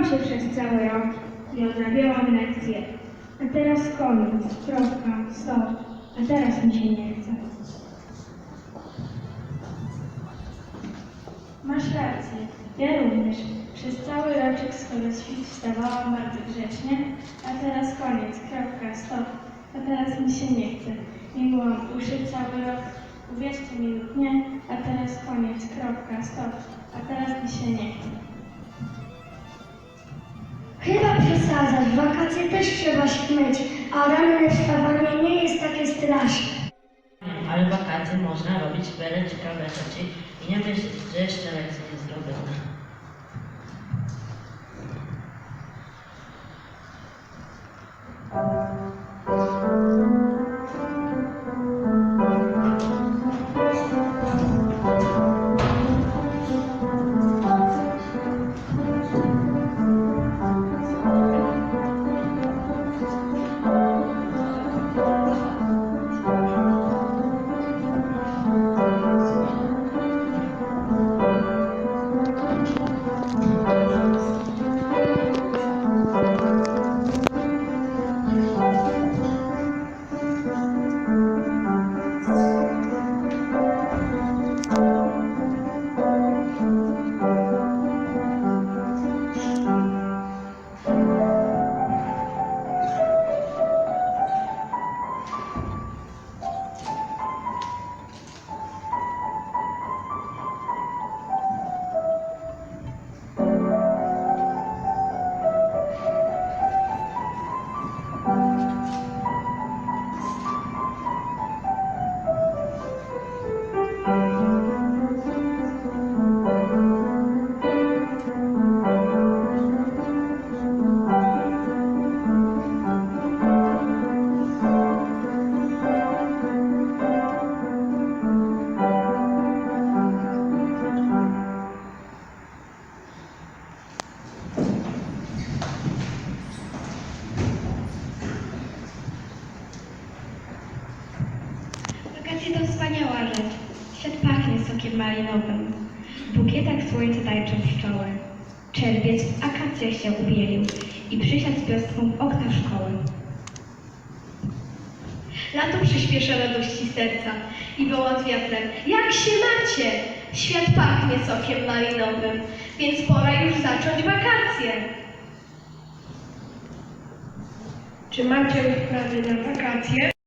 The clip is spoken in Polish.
Uczyłam się przez cały rok i odrabiałam lekcje. A teraz koniec, kropka, stop. A teraz mi się nie chce. Masz rację, ja również. Przez cały roczek skoro świt wstawałam bardzo grzecznie, a teraz koniec, kropka, stop. A teraz mi się nie chce. Nie myłam uszy cały rok, uwierzcie mi lub nie, a teraz koniec, kropka, stop. A teraz mi się nie chce. Wakacje też trzeba myć, a ranne wstawanie nie jest takie straszne. Ale wakacje można robić wiele ciekawe rzeczy i nie myśleć, że jeszcze lekcje nie zrobione. Świat pachnie sokiem malinowym. W bukietach słońce tańczą pszczoły. Czerwiec w akacjach się ubielił i przysiadł z piostką w okna szkoły. Lato przyspiesza radości serca i woła z wiatrem. Jak się macie? Świat pachnie sokiem malinowym, więc pora już zacząć wakacje. Czy macie już plany na wakacje?